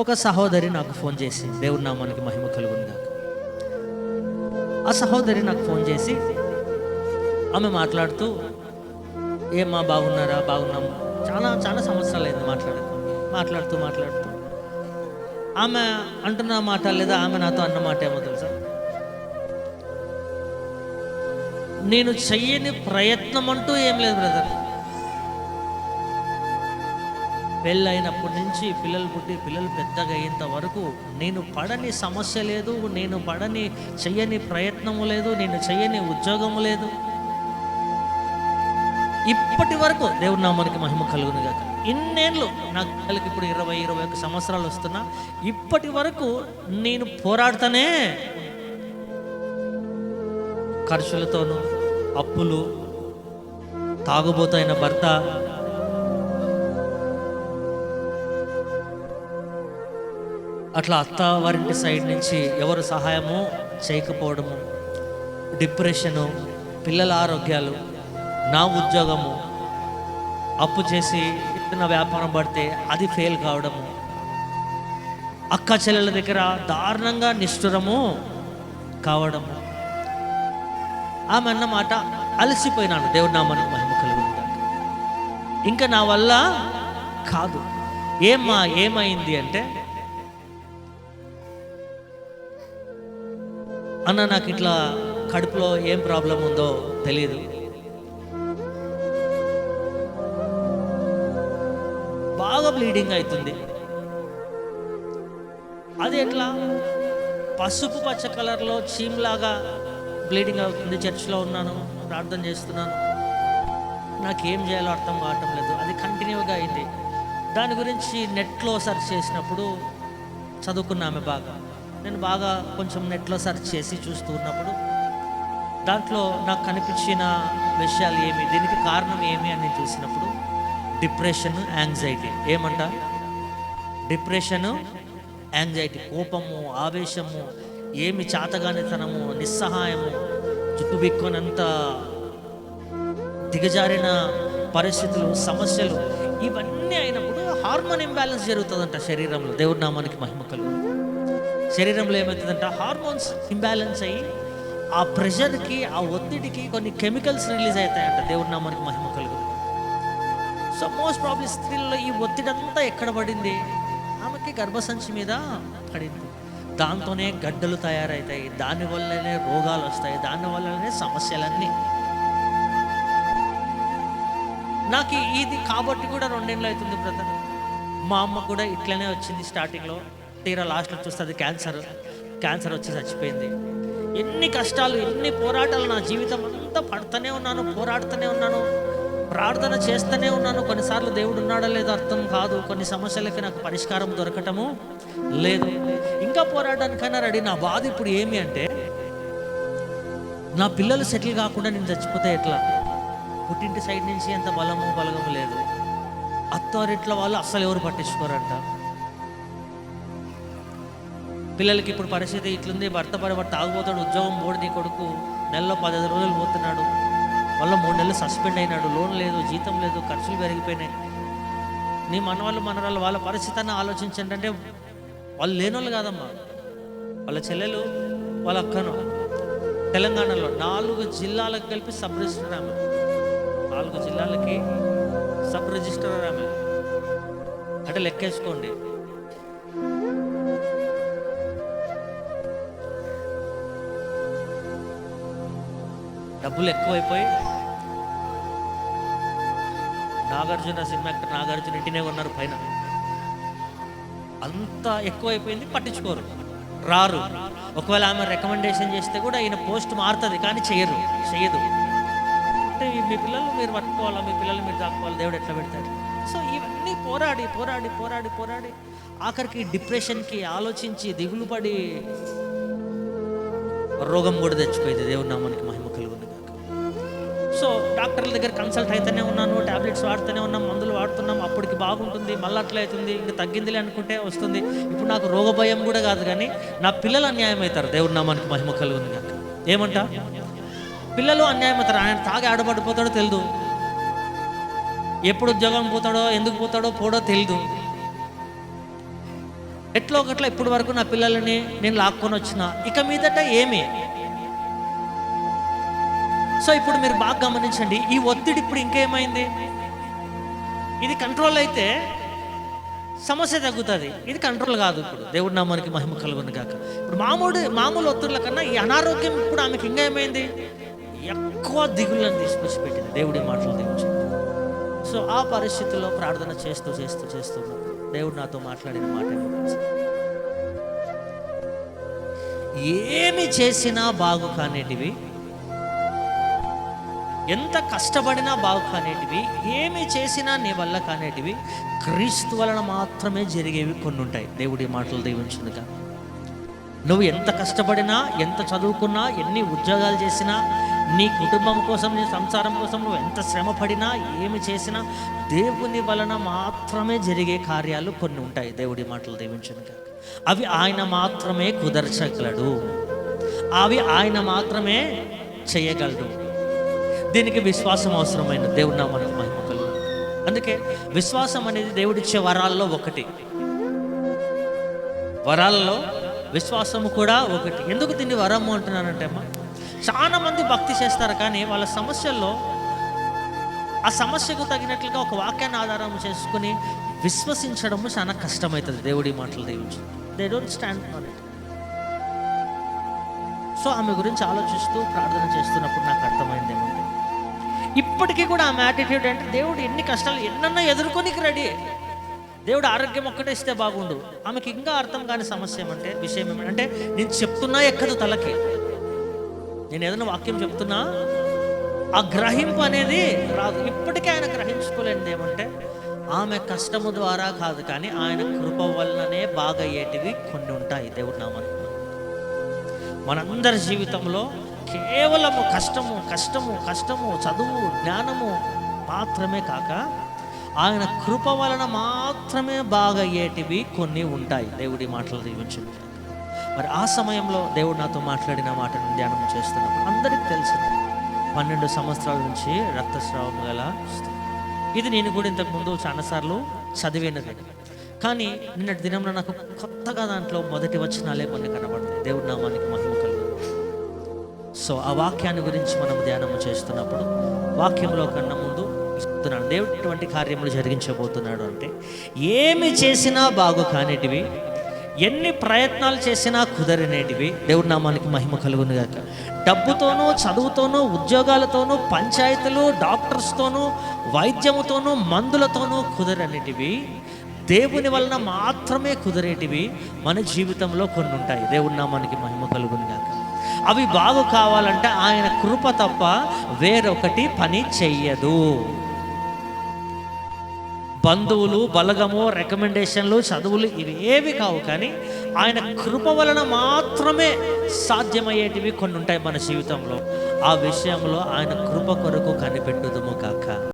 ఒక సహోదరి నాకు ఫోన్ చేసి దేవుడి నామానికి మహిమ కలుగుందాక ఆ సహోదరి నాకు ఫోన్ చేసి ఆమె మాట్లాడుతూ ఏమ్మా బాగున్నారా? బాగున్నాము చాలా చాలా సంవత్సరాలు అయింది మాట్లాడక మాట్లాడుతూ మాట్లాడుతూ. ఆమె అంటున్న మాట లేదా ఆమె నాతో అన్న మాట ఏమో తెలుసా? నేను చెయ్యని ప్రయత్నం అంటూ ఏం లేదు బ్రదర్. పెళ్ళైనప్పటి నుంచి పిల్లలు పుట్టి పిల్లలు పెద్దగా అయ్యేంత వరకు నేను పడని సమస్య లేదు నేను పడని చెయ్యని ప్రయత్నము లేదు నేను చెయ్యని ఉద్యోగము లేదు. ఇప్పటి వరకు దేవుడు నామానికి మహిమ కలుగును కాక ఇన్నేళ్ళు నా పిల్లలకి ఇప్పుడు ఇరవై ఇరవై ఒక సంవత్సరాలు వస్తున్నా. ఇప్పటి వరకు నేను పోరాడుతానే ఖర్చులతోనూ అప్పులు తాగుబోతైన భర్త అట్లా అత్త వారింటి సైడ్ నుంచి ఎవరు సహాయము చేయకపోవడము డిప్రెషను పిల్లల ఆరోగ్యాలు నా ఉద్యోగము అప్పు చేసి ఏదైనా వ్యాపారం పడితే అది ఫెయిల్ కావడము అక్క చెల్లెల దగ్గర దారుణంగా నిష్ఠురము కావడము. ఆమె అన్న మాట అలసిపోయినాను. దేవుడి నామానికి మహిమ కలిగి ఇంకా నా వల్ల కాదు. ఏమ్మా ఏమైంది అంటే అన్న నాకు ఇట్లా కడుపులో ఏం ప్రాబ్లం ఉందో తెలియదు బాగా బ్లీడింగ్ అవుతుంది అది ఎట్లా? పసుపు పచ్చ కలర్లో చీమ్లాగా బ్లీడింగ్ అవుతుంది. చర్చ్లో ఉన్నాను ప్రార్థన చేస్తున్నాను. నాకేం చేయాలో అర్థం కావటం లేదు. అది కంటిన్యూగా అయింది. దాని గురించి నెట్లో సెర్చ్ చేసినప్పుడు చదువుకున్నామే బాగా. నేను బాగా కొంచెం నెట్లో సెర్చ్ చేసి చూస్తూ ఉన్నప్పుడు దాంట్లో నాకు కనిపించిన విషయాలు ఏమి దీనికి కారణం ఏమి అని నేను చూసినప్పుడు డిప్రెషన్ యాంగ్జైటీ. ఏమంట? Depression anxiety. కోపము ఆవేశము ఏమి చాతగానితనము నిస్సహాయము చుట్టుబిక్కునంత దిగజారిన పరిస్థితులు సమస్యలు ఇవన్నీ అయినప్పుడు హార్మోన్ ఇంబ్యాలెన్స్ జరుగుతుందంట శరీరంలో. దేవుడి నామానికి మహిమ కలుగు. శరీరంలో ఏమవుతుందంట హార్మోన్స్ ఇంబ్యాలెన్స్ అయ్యి ఆ ప్రెషర్కి ఆ ఒత్తిడికి కొన్ని కెమికల్స్ రిలీజ్ అవుతాయంట. దేవుడి నామానికి మహిమ కలుగు సో మోస్ట్ ప్రాబ్లీ స్త్రీల్లో ఈ ఒత్తిడి అంతా ఎక్కడ పడింది? ఆమెకి గర్భసంచి మీద పడింది. దాంతోనే గడ్డలు తయారవుతాయి దానివల్లనే రోగాలు వస్తాయి. దానివల్లనే సమస్యలన్నీ. నాకు ఇది కాబట్టి కూడా రెండేళ్ళు అవుతుంది బ్రదర్. మా అమ్మ కూడా ఇట్లనే వచ్చింది స్టార్టింగ్లో తీరా లాస్ట్లో చూస్తే అది క్యాన్సర్. క్యాన్సర్ వచ్చి చచ్చిపోయింది. ఎన్ని కష్టాలు ఎన్ని పోరాటాలు నా జీవితం అంతా పడుతూనే ఉన్నాను పోరాడుతూనే ఉన్నాను ప్రార్థన చేస్తూనే ఉన్నాను. కొన్నిసార్లు దేవుడు ఉన్నాడో లేదో అర్థం కాదు. కొన్ని సమస్యలకి నాకు పరిష్కారం దొరకటము లేదు. ఇంకా పోరాటానికైనా రెడీ. నా బాధ ఇప్పుడు ఏమి అంటే నా పిల్లలు సెటిల్ కాకుండా నేను చచ్చిపోతే ఎట్లా? పుట్టింటి సైడ్ నుంచి ఎంత బలము బలగము లేదు. అత్తారింట్ల వాళ్ళు అస్సలు ఎవరు పట్టించుకోరంట. పిల్లలకి ఇప్పుడు పరిస్థితి ఇట్లుంది భర్త పరి భర్త తాగుపోతాడు ఉద్యోగం పోడు నీ కొడుకు నెలలో పదహైదు రోజులు పోతున్నాడు. మళ్ళీ మూడు నెలలు సస్పెండ్ అయినాడు లోన్ లేదు జీతం లేదు ఖర్చులు పెరిగిపోయినాయి. నీ మనవాళ్ళు మనవాళ్ళు వాళ్ళ పరిస్థితి అన్న ఆలోచించండి అంటే వాళ్ళు లేనోళ్ళు కాదమ్మా. వాళ్ళ చెల్లెలు వాళ్ళ అక్కను తెలంగాణలో నాలుగు జిల్లాలకు కలిపి సబ్ రిజిస్టర్ ఆమె. నాలుగు జిల్లాలకి సబ్ రిజిస్టర్ ఆమె. అంటే లెక్కేసుకోండి. డబ్బులు ఎక్కువైపోయి నాగార్జున సినిమా యాక్టర్ నాగార్జున ఇంటినే ఉన్నారు పైన. అంత ఎక్కువైపోయింది పట్టించుకోరు. రారు. ఒకవేళ ఆమె రికమెండేషన్ చేస్తే కూడా ఈయన పోస్ట్ మారుతుంది కానీ చేయరు చేయదు అంటే మీ పిల్లలు మీరు పట్టుకోవాలా? మీ పిల్లలు మీరు దాక్కోవాలి? దేవుడు ఎట్లా పెడతారు సో ఇవన్నీ పోరాడి పోరాడి పోరాడి పోరాడి ఆఖరికి డిప్రెషన్కి ఆలోచించి దిగులు పడి రోగం కూడా తెచ్చిపోయింది. దేవుడి నామానికి మహిమ సో డాక్టర్ల దగ్గర కన్సల్ట్ అయితేనే ఉన్నాను టాబ్లెట్స్ వాడుతూనే ఉన్నాం మందులు వాడుతున్నాం అప్పటికి బాగుంటుంది మళ్ళీ అట్లా అవుతుంది ఇంకా తగ్గిందిలే అనుకుంటే వస్తుంది. ఇప్పుడు నాకు రోగ భయం కూడా కాదు కానీ నా పిల్లలు అన్యాయం అవుతారు. దేవుడి నామానికి మహిమ కలుగుంది గాక. ఏమంట? పిల్లలు అన్యాయం అవుతారు. ఆయన తాగి ఆడబడిపోతాడో తెలియదు ఎప్పుడు ఉద్యోగం పోతాడో ఎందుకు పోతాడో పోడో తెలియదు ఎట్లా ఒకట్లా ఇప్పటి వరకు నా పిల్లలని నేను లాక్కొని వచ్చిన. ఇక మీదట ఏమి? సో ఇప్పుడు మీరు బాగా గమనించండి ఈ ఒత్తిడి ఇప్పుడు ఇంకేమైంది? ఇది కంట్రోల్ అయితే సమస్య తగ్గుతుంది. ఇది కంట్రోల్ కాదు ఇప్పుడు. దేవుడి నామానికి మహిమ కలుగును కాక ఇప్పుడు మామూలు మామూలు ఒత్తిడిల కన్నా ఈ అనారోగ్యం ఇప్పుడు ఆమెకి ఇంకా ఏమైంది? ఎక్కువ దిగుళ్ళని తీసుకొచ్చి పెట్టింది. దేవుడి మాటలు దీవించి సో ఆ పరిస్థితుల్లో ప్రార్థన చేస్తూ చేస్తూ చేస్తూ దేవుడు నాతో మాట్లాడిన మాట ఏమి చేసినా బాగు కానేటివి ఎంత కష్టపడినా బాగు కానేటివి ఏమి చేసినా నీ వల్ల కానేటివి క్రీస్తు వలన మాత్రమే జరిగేవి కొన్ని ఉంటాయి దేవుడి మాటలు దీవించునుగా నువ్వు ఎంత కష్టపడినా ఎంత చదువుకున్నా ఎన్ని ఉద్యోగాలు చేసినా నీ కుటుంబం కోసం నీ సంసారం కోసం నువ్వు ఎంత శ్రమ పడినా ఏమి చేసినా దేవుని వలన మాత్రమే జరిగే కార్యాలు కొన్ని ఉంటాయి. దేవుడి మాటలు దీవించునుగా అవి ఆయన మాత్రమే కుదర్చగలడు. అవి ఆయన మాత్రమే చేయగలడు. దీనికి విశ్వాసం అవసరమైన దేవుడు నా మనకు మహిమ కలుగు. అందుకే విశ్వాసం అనేది దేవుడిచ్చే వరాల్లో ఒకటి. వరాల్లో విశ్వాసము కూడా ఒకటి. ఎందుకు దీన్ని వరము అంటున్నానంటే అమ్మా చాలా మంది భక్తి చేస్తారు కానీ వాళ్ళ సమస్యల్లో ఆ సమస్యకు తగినట్లుగా ఒక వాక్యాన్ని ఆధారం చేసుకుని విశ్వసించడము చాలా కష్టమవుతుంది దేవుడి మాటలు దీవించి they don't stand on it so ఆమె గురించి ఆలోచిస్తూ ప్రార్థన చేస్తున్నప్పుడు నాకు అర్థమైంది ఏమంటే ఇప్పటికీ కూడా ఆమె యాటిట్యూడ్ అంటే దేవుడు ఎన్ని కష్టాలు ఎన్నన్నా ఎదుర్కొనికి రెడీ దేవుడు ఆరోగ్యం ఒక్కటే ఇస్తే బాగుండు. ఆమెకి ఇంకా అర్థం కాని సమస్య ఏమంటే విషయం ఏమంటే నేను చెప్తున్నా ఎక్కదు తలకి. నేను ఏదైనా వాక్యం చెప్తున్నా ఆ గ్రహింపు అనేది రాదు. ఇప్పటికే ఆయన గ్రహించుకోలేనిది ఏమంటే ఆమె కష్టము ద్వారా కాదు కానీ ఆయన కృప వల్లనే బాగయ్యేటివి కొన్ని ఉంటాయి దేవుడు నామని మనందరి జీవితంలో కేవలము కష్టము కష్టము కష్టము చదువు జ్ఞానము మాత్రమే కాక ఆయన కృప వలన మాత్రమే బాగా అయ్యేటివి కొన్ని ఉంటాయి. దేవుడి మాటలు దీవించింది మరి ఆ సమయంలో దేవుడు నాతో మాట్లాడిన మాటను ధ్యానం చేస్తున్నప్పుడు అందరికీ తెలిసింది పన్నెండు సంవత్సరాల నుంచి రక్తస్రావం గల ఇది నేను కూడా ఇంతకుముందు చాలాసార్లు చదివినది కానీ నిన్నటి దినంలో నాకు కొత్తగా దాంట్లో మొదటి వచనాలే కొన్ని కనబడతాయి దేవుడి నామానికి మహిళ సో ఆ వాక్యాన్ని గురించి మనం ధ్యానం చేస్తున్నప్పుడు వాక్యంలో కన్నా ముందు చెప్తున్నాడు దేవుడు ఎటువంటి కార్యములు జరిగించబోతున్నాడు అంటే ఏమి చేసినా బాగు కానిటివి ఎన్ని ప్రయత్నాలు చేసినా కుదరనేటివి దేవుడి నామానికి మహిమ కలుగును గాక. డబ్బుతోనూ చదువుతోనూ ఉద్యోగాలతోనూ పంచాయతీలు డాక్టర్స్తోనూ వైద్యముతోనూ మందులతోనూ కుదరనేటివి దేవుని వలన మాత్రమే కుదిరేటివి మన జీవితంలో కొన్ని ఉంటాయి దేవుడి నామానికి మహిమ కలుగును గాక. అవి బాగు కావాలంటే ఆయన కృప తప్ప వేరొకటి పని చెయ్యదు. బంధువులు బలగము రికమెండేషన్లు చదువులు ఇవి ఏవి కావు కానీ ఆయన కృప వలన మాత్రమే సాధ్యమయ్యేటివి కొన్ని ఉంటాయి మన జీవితంలో. ఆ విషయంలో ఆయన కృప కొరకు కనిపెట్టుదుము కాక.